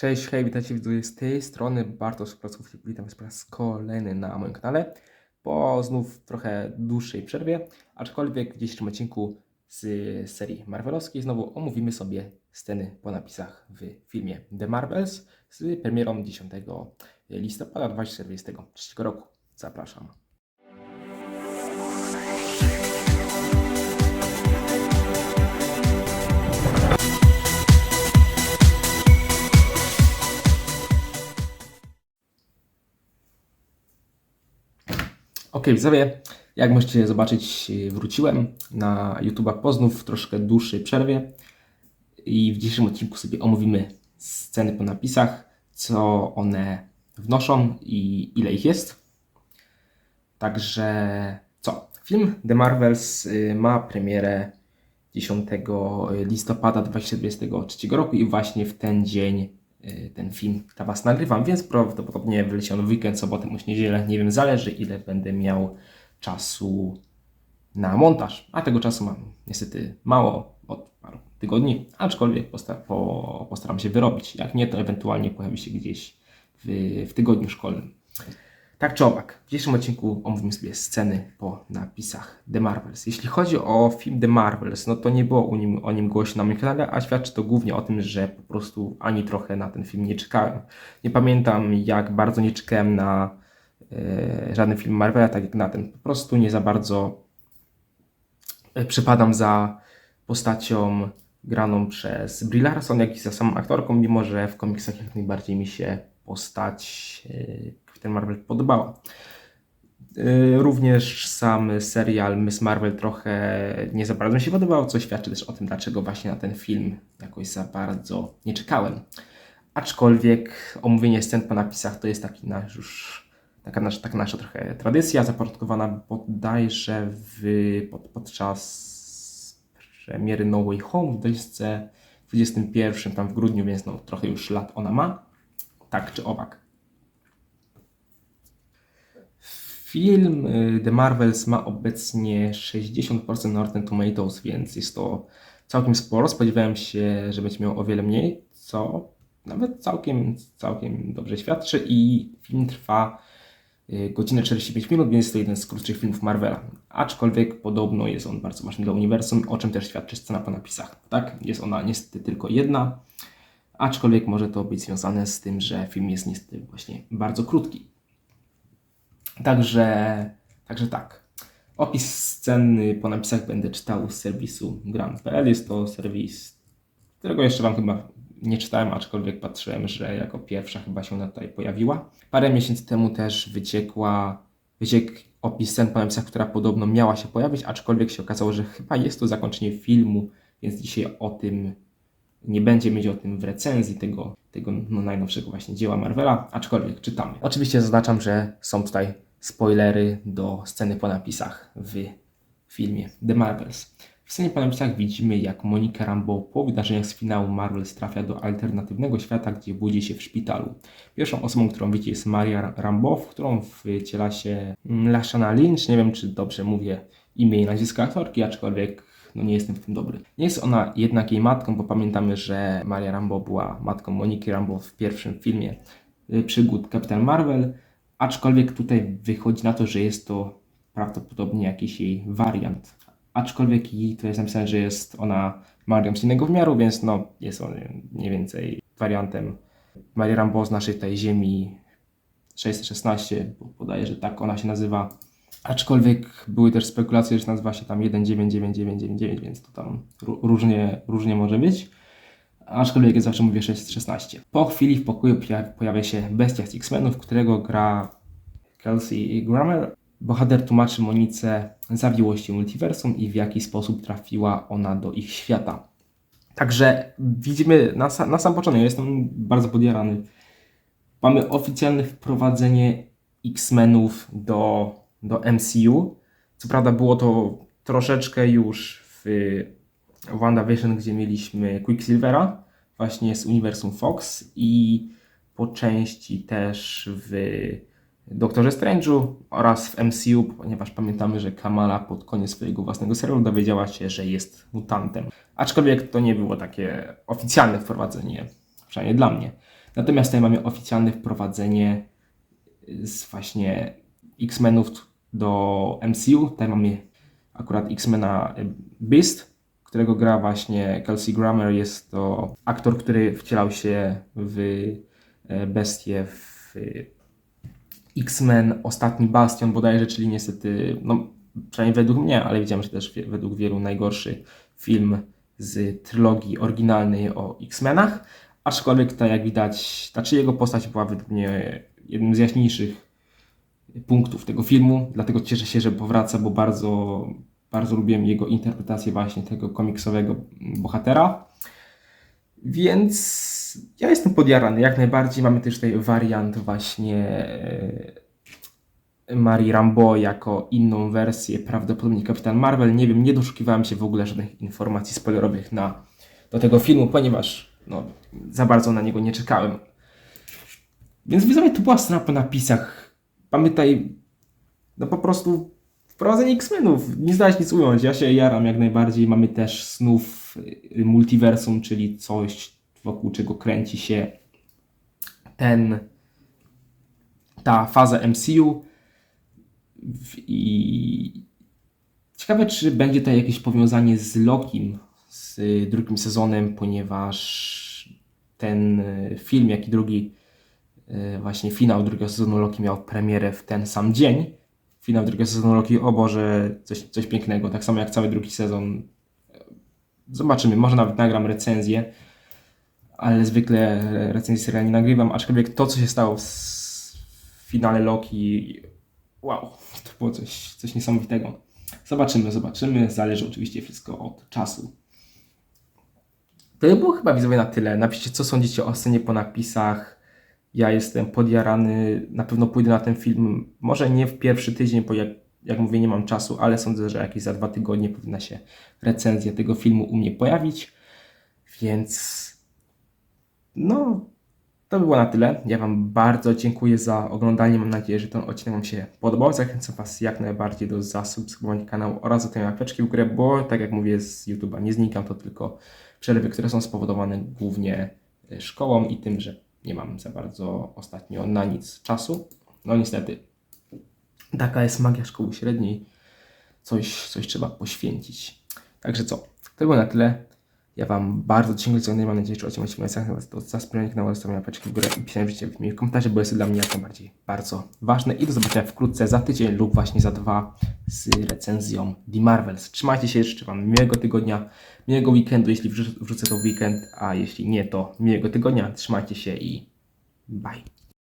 Cześć, hej, witajcie widzowie z tej strony Bartosz Klocków. Witam Was po raz kolejny na moim kanale po znów trochę dłuższej przerwie, aczkolwiek w dzisiejszym odcinku z serii Marvelowskiej znowu omówimy sobie sceny po napisach w filmie The Marvels z premierą 10 listopada 2023 roku. Zapraszam. Ok, widzowie, jak możecie zobaczyć, wróciłem na YouTube'a po znów troszkę dłuższej przerwie i w dzisiejszym odcinku sobie omówimy sceny po napisach, co one wnoszą i ile ich jest. Także co? Film The Marvels y, ma premierę 10 listopada 2023 roku i właśnie w ten dzień ten film dla Was nagrywam, więc prawdopodobnie wyleci on w weekend, sobotę bądź niedzielę, nie wiem, zależy ile będę miał czasu na montaż, a tego czasu mam niestety mało, od paru tygodni, aczkolwiek posta- po, postaram się wyrobić, jak nie, to ewentualnie pojawi się gdzieś w, w tygodniu szkolnym. Tak czy owak, w dzisiejszym odcinku omówimy sobie sceny po napisach The Marvels. Jeśli chodzi o film The Marvels, no to nie było o nim, o nim głośno na moim kanale, a świadczy to głównie o tym, że po prostu ani trochę na ten film nie czekałem. Nie pamiętam, jak bardzo nie czekałem na e, żaden film Marvela, tak jak na ten. Po prostu nie za bardzo e, przypadam za postacią graną przez Brie Larson, jak i za samą aktorką, mimo że w komiksach jak najbardziej mi się postać e, Captain Marvel podobała. E, Również sam serial Miss Marvel trochę nie za bardzo mi się podobał, co świadczy też o tym, dlaczego właśnie na ten film jakoś za bardzo nie czekałem. Aczkolwiek omówienie scen po napisach to jest taki nasz już taka nasza, taka nasza trochę tradycja, zaporządkowana bodajże w, pod, podczas premiery No Way Home w 2021, tam w grudniu, więc no, trochę już lat ona ma. Tak czy owak. Film y, The Marvels ma obecnie 60% na Tomatoes, więc jest to całkiem sporo. Spodziewałem się, że będzie miał o wiele mniej, co nawet całkiem, całkiem dobrze świadczy i film trwa y, godzinę 45 minut, więc jest to jeden z krótszych filmów Marvela. Aczkolwiek podobno jest on bardzo ważny dla uniwersum, o czym też świadczy scena po napisach. Tak, jest ona niestety tylko jedna, aczkolwiek może to być związane z tym, że film jest niestety właśnie bardzo krótki. Także, także tak. Opis sceny po napisach będę czytał z serwisu Grand.pl. Jest to serwis, którego jeszcze Wam chyba nie czytałem, aczkolwiek patrzyłem, że jako pierwsza chyba się ona tutaj pojawiła. Parę miesięcy temu też wyciekła, wyciekł opis scen po napisach, która podobno miała się pojawić, aczkolwiek się okazało, że chyba jest to zakończenie filmu, więc dzisiaj o tym nie będzie mieć o tym w recenzji tego, tego no, najnowszego właśnie dzieła Marvela, aczkolwiek czytamy. Oczywiście zaznaczam, że są tutaj spoilery do sceny po napisach w filmie The Marvels. W scenie po napisach widzimy, jak Monika Rambeau po wydarzeniach z finału Marvels trafia do alternatywnego świata, gdzie budzi się w szpitalu. Pierwszą osobą, którą widzi jest Maria Rambeau, w którą wciela się mm, Lashana Lynch. Nie wiem, czy dobrze mówię imię i nazwisko aktorki, aczkolwiek no nie jestem w tym dobry. Nie jest ona jednak jej matką, bo pamiętamy, że Maria Rambeau była matką Moniki Rambeau w pierwszym filmie y, przygód Captain Marvel, aczkolwiek tutaj wychodzi na to, że jest to prawdopodobnie jakiś jej wariant. Aczkolwiek i to jest napisane, że jest ona Marią z innego wymiaru, więc no jest on mniej więcej wariantem Marii Rambeau z naszej tej ziemi 616, bo podaje, że tak ona się nazywa. Aczkolwiek były też spekulacje, że nazywa się tam 199999, więc to tam ró- różnie, różnie może być. Aczkolwiek ja zawsze mówię 616. Po chwili w pokoju pojawia, się bestia z X-Menów, którego gra Kelsey Grammer. Bohater tłumaczy Monice zawiłości multiversum i w jaki sposób trafiła ona do ich świata. Także widzimy na, na sam początek, ja jestem bardzo podjarany. Mamy oficjalne wprowadzenie X-Menów do, do MCU. Co prawda było to troszeczkę już w WandaVision, gdzie mieliśmy Quicksilvera, właśnie z uniwersum Fox i po części też w Doktorze Strange'u oraz w MCU, ponieważ pamiętamy, że Kamala pod koniec swojego własnego serialu dowiedziała się, że jest mutantem. Aczkolwiek to nie było takie oficjalne wprowadzenie, przynajmniej dla mnie. Natomiast tutaj mamy oficjalne wprowadzenie z właśnie X-Menów do MCU. Tutaj mamy akurat X-Mena Beast, którego gra właśnie Kelsey Grammer. Jest to aktor, który wcielał się w e, bestię w y, X-Men Ostatni Bastion bodajże, czyli niestety, no przynajmniej według mnie, ale widziałem, że też według wielu najgorszy film z trylogii oryginalnej o X-Menach. Aczkolwiek tutaj jak widać, znaczy jego postać była według mnie jednym z jaśniejszych punktów tego filmu, dlatego cieszę się, że powraca, bo bardzo, bardzo lubiłem jego interpretację właśnie tego komiksowego bohatera. Więc ja jestem podjarany, jak najbardziej. Mamy też tutaj wariant właśnie e, Marii Rambo jako inną wersję, prawdopodobnie Kapitan Marvel. Nie wiem, nie doszukiwałem się w ogóle żadnych informacji spoilerowych na, do tego filmu, ponieważ no, za bardzo na niego nie czekałem. Więc widzowie, to była strona po napisach. Mamy tutaj no po prostu wprowadzenie X-Menów. Nie zdać nic ująć. Ja się jaram jak najbardziej. Mamy też snów y, multiversum, czyli coś wokół czego kręci się ten ta faza MCU. I ciekawe, czy będzie tutaj jakieś powiązanie z Lokim, z drugim sezonem, ponieważ ten y, film, jak i drugi właśnie finał drugiego sezonu Loki miał premierę w ten sam dzień. Finał drugiego sezonu Loki, o Boże, coś, coś pięknego, tak samo jak cały drugi sezon. Zobaczymy, może nawet nagram recenzję, ale zwykle recenzję seriali nie nagrywam, aczkolwiek to, co się stało w finale Loki, wow, to było coś, coś niesamowitego. Zobaczymy, zobaczymy, zależy oczywiście wszystko od czasu. To by było chyba widzowie na tyle. Napiszcie, co sądzicie o scenie po napisach. Ja jestem podjarany. Na pewno pójdę na ten film. Może nie w pierwszy tydzień, bo jak, jak mówię, nie mam czasu, ale sądzę, że jakieś za dwa tygodnie powinna się recenzja tego filmu u mnie pojawić. Więc no, to było na tyle. Ja Wam bardzo dziękuję za oglądanie. Mam nadzieję, że ten odcinek Wam się podobał. Zachęcam Was jak najbardziej do zasubskrybowania kanału oraz do tej łapeczki w górę, bo tak jak mówię z YouTube'a nie znikam, to tylko przerwy, które są spowodowane głównie y, szkołą i tym, że nie mam za bardzo ostatnio na nic czasu. No niestety, taka jest magia szkoły średniej. Coś, coś trzeba poświęcić. Także co, to było na tyle. Ja Wam bardzo dziękuję za oglądanie. Mam nadzieję, że odcinek się Was do zasubskrybowania kanału, zostawienia łapeczki w górę i pisania życie w miłych komentarzy, bo jest to dla mnie jak najbardziej bardzo ważne. I do zobaczenia wkrótce za tydzień lub właśnie za dwa z recenzją The Marvels. Trzymajcie się, życzę Wam miłego tygodnia, miłego weekendu, jeśli wrzu- wrzucę to w weekend, a jeśli nie, to miłego tygodnia. Trzymajcie się i bye.